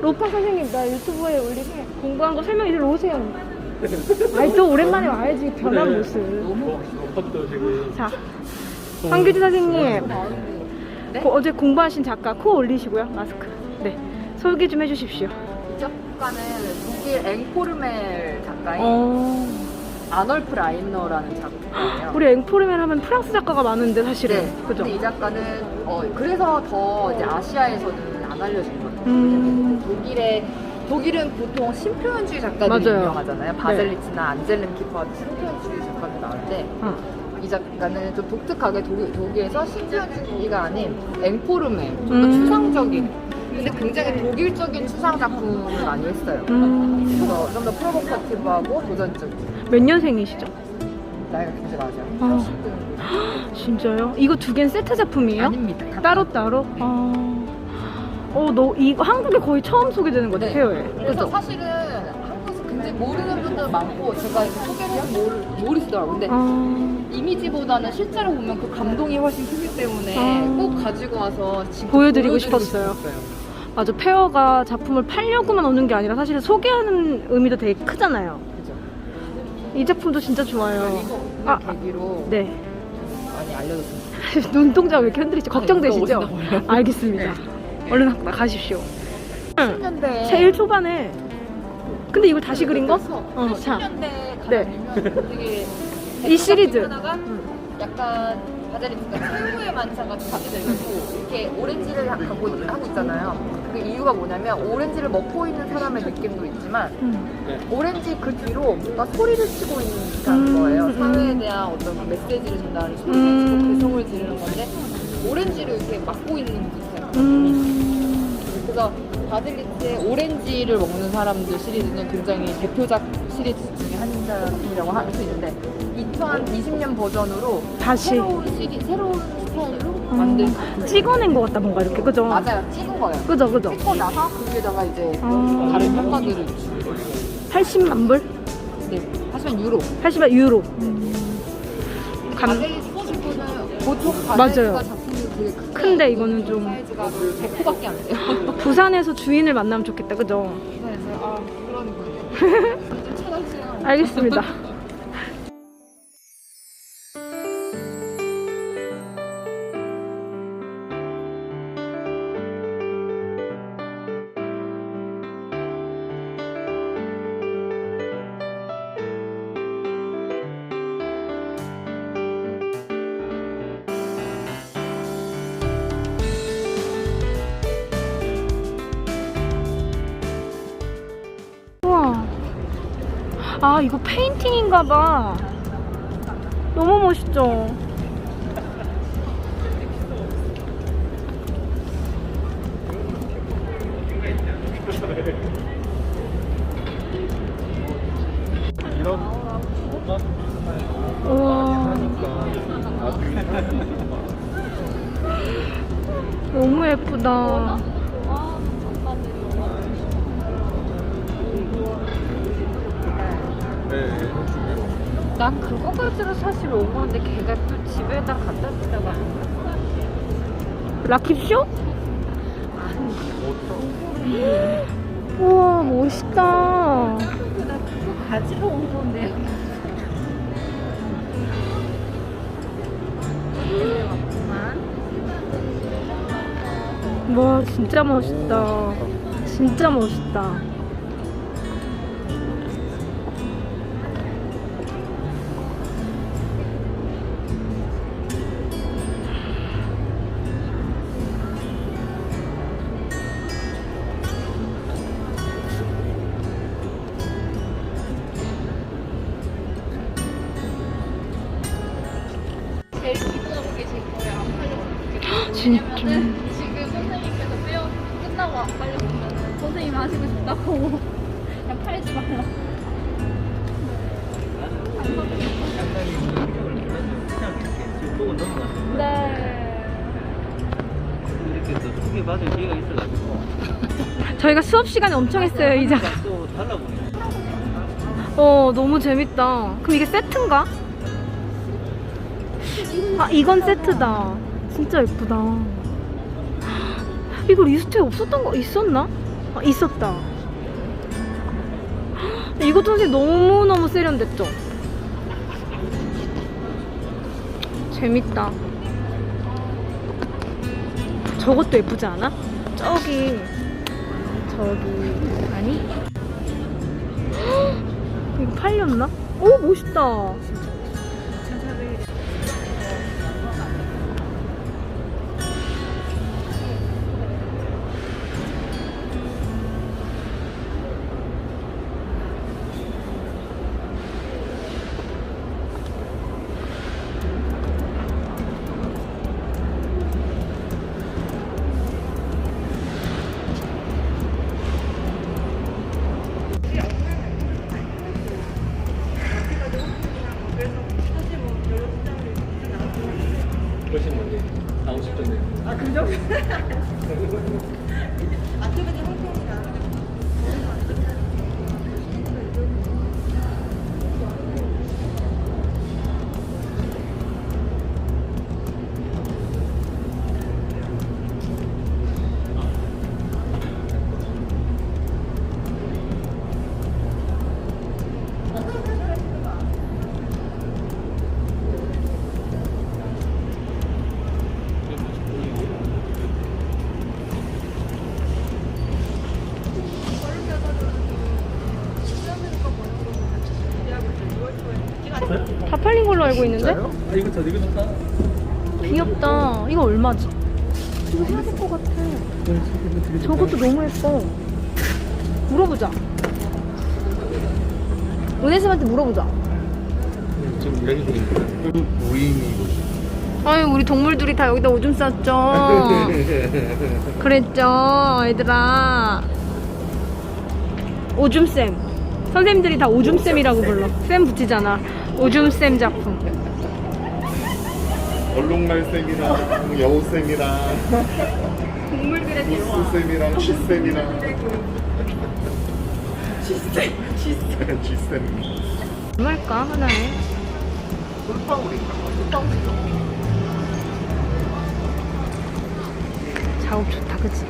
로파 선생님 나 유튜브에 올리게 공부한 거 설명 이리로 오세요. 아이 또 오랜만에 와야지 변한 모습. 컵도 지금 자, 황규지 선생님. 고- 어제 공부하신 작가 코 올리시고요. 마스크. 네. 소개 좀 해주십시오. 이 작가는 독일 앵포르멜 작가의 어. 아널프 라인너라는 작가예요. 우리 앵포르멜 하면 프랑스 작가가 많은데 사실은. 네. 그죠? 근데 이 작가는 어, 그래서 더 이제 아시아에서는 안 알려진. 음. 독일의 독일은 보통 심표현주의 작가들이 맞아요. 유명하잖아요. 바젤리츠나 안젤름 키퍼 같은 심표현주의 작가들 나오는데 어. 이 작가는 좀 독특하게 독일, 독일에서 심표현주의가 아닌 앵포르멜 좀더 음. 추상적인 근데 굉장히 독일적인 추상 작품을 많이 했어요. 음. 그래서 좀 더 프로보커티브하고 도전적. 몇 년생이시죠? 나이가 굉장히 맞아요. 어. 80등. 진짜요? 이거 두 개는 세트 작품이에요? 아닙니다. 따로 따로? 어. 어, 너 이거 한국에 거의 처음 소개되는 거죠, 네. 페어에. 그래서 그죠? 사실은 한국에서 굉장히 모르는 분들 많고 제가 이렇게 소개를 해서 모르, 모르시더라고요. 근데 어. 이미지보다는 실제로 보면 그 감동이 훨씬 크기 때문에 아. 꼭 가지고 와서 지금 보여드리고 싶었어요. 맞아, 페어가 작품을 팔려고만 오는 게 아니라 사실 소개하는 의미도 되게 크잖아요. 그죠. 이 작품도 진짜 좋아요. 이거 아, 계기로 네. 많이 알려줬습니다. 눈동자 왜 이렇게 흔들리죠? 걱정되시죠? 어디다 알겠습니다. 얼른 가- 가십시오. 응. 10년대 제일 초반에. 근데 이걸 다시 그린 거? 어, 자. 10년대 네. 되게 이 시리즈. 하다가 약간 바자리스가 최후의 만찬 같이 가게 되고 이렇게 오렌지를 하- 갖고 하고 있잖아요. 그 이유가 뭐냐면 오렌지를 먹고 있는 사람의 느낌도 있지만 음. 오렌지 그 뒤로 뭔가 소리를 치고 있는 듯한 음, 거예요. 음. 사회에 대한 어떤 그 메시지를 전달하는 소리를 음. 치고 개성을 지르는 건데 오렌지를 이렇게 막고 있는 듯한 음. 그래서 바질리트의 오렌지를 먹는 사람들 시리즈는 굉장히 대표작 시리즈 중에 한 작품이라고 할 수 있는데 2020년 버전으로 다시. 새로운 시리 새로운 스타일로 만든 음. 찍어낸 것 같다, 뭔가 이렇게. 그죠? 맞아요 찍은 거예요. 그죠, 그죠? 찍고 나서 거기에다가 이제 아. 다른 평가들을 주고 80만 불? 네 하시면 유로 80만 유로. 감, 바젤리트 포즈는 보통 맞아요. 작품이 되게 큰데, 이거는 좀 사이즈가 100호밖에 안 돼요. 부산에서 주인을 만나면 좋겠다, 그죠? 그래서 아 그러니까요. 좀 찾아주세요. 알겠습니다. 아, 이거 페인팅인가 봐. 너무 멋있죠? 우와. 너무 예쁘다. 난 그거 가지고 사실 온 건데 걔가 또 집에다 갖다 주다가 라킵쇼? 우와, 멋있다. 가지러 온 건데 와, 진짜 멋있다. 진짜 멋있다. 진짜. 왜냐면은 지금 선생님께서 빼어 끝나고 안 팔렸으면 선생님이 하시고 싶다고 그냥 팔지 말라. 네. 이렇게 또 크게 받을 기회가 있어가지고 저희가 수업 시간에 엄청 했어요, 이 작. 또 달라보네. 어, 너무 재밌다. 그럼 이게 세트인가? 아, 이건 세트다. 진짜 예쁘다. 이거 리스트에 없었던 거 있었나? 아, 있었다. 헉, 이것도 선생님 너무너무 세련됐죠? 재밌다. 저것도 예쁘지 않아? 저기, 저기, 아니? 헉, 이거 팔렸나? 오, 멋있다. 50점 네. 다 알고 있는데? 아 이거 저 이거 좋다. 귀엽다. 이거 얼마지? 이거 사야 될 것 같아. 저것도 너무 예뻐. 물어보자. 은혜쌤한테 물어보자. 지금 여기 중인데. 무인이고 아유, 우리 동물들이 다 여기다 오줌 쌌죠. 그랬죠, 얘들아. 오줌쌤. 선생님들이 다 오줌쌤이라고 불러. 쌤 붙이잖아. 오줌쌤 작품. 얼룩말쌤이랑 여우쌤이랑 동물들의 보스쌤이랑 쥐쌤이랑 쥐쌤 쥐쌤 쥐쌤 얼마일까, 하나에? 솔방울인가? 솔방울이죠 작업 좋다, 그치?